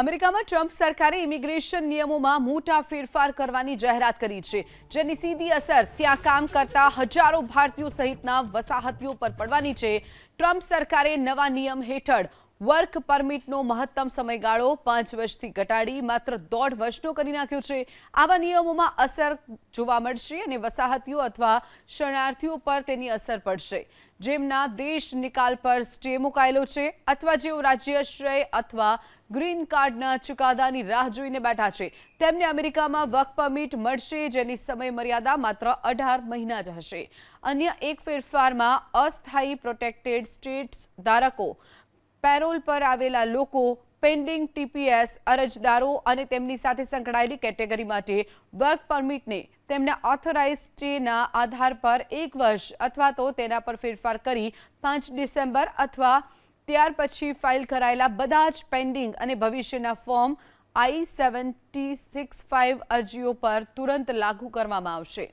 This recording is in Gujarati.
અમેરિકામાં ટ્રમ્પ સરકારે ઇમિગ્રેશન નિયમોમાં મોટા ફેરફાર કરવાની જાહેરાત કરી છે, જેની સીધી અસર ત્યાં કામ કરતા હજારો ભારતીયો સહિતના વસાહતીઓ પર પડવાની છે. ટ્રમ્પ સરકારે નવા નિયમ હેઠળ વર્ક પરમિટનો મહત્તમ સમયગાળો પાંચ વર્ષથી ઘટાડી માત્ર દોઢ વર્ષનો કરી નાખ્યો છે. આવા નિયમોમાં અસર જોવા મળશે અને વસાહતીઓ અથવા શરણાર્થીઓ પર તેની અસર પડશે. જેમના દેશ નિકાલ પર સ્ટે મુકાયેલો છે અથવા જેઓ રાજ્યાશ્રય અથવા ગ્રીન કાર્ડના ચુકાદાની રાહ જોઈને બેઠા છે. તેમને અમેરિકામાં વર્ક પરમિટ મળશે જેની સમયમર્યાદા માત્ર અઢાર મહિના જ હશે. અન્ય એક ફેરફારમાં અસ્થાયી પ્રોટેક્ટેડ સ્ટેટ્સ ધારકો પેરોલ પર આવેલા લોકો પેન્ડિંગ ટીપીએસ અરજદારો અને તેમની સાથે સંકળાયેલી કેટેગરી માટે વર્ક પરમિટને તેમના ઓથોરાઇઝ સ્ટેના આધાર પર એક વર્ષ અથવા તો તેના પર ફેરફાર કરી પાંચ ડિસેમ્બર અથવા ત્યાર પછી ફાઇલ કરાયેલા બધા જ પેન્ડિંગ અને ભવિષ્યના form I seventy six five અરજીઓ પર તુરંત લાગુ કરવામાં આવશે.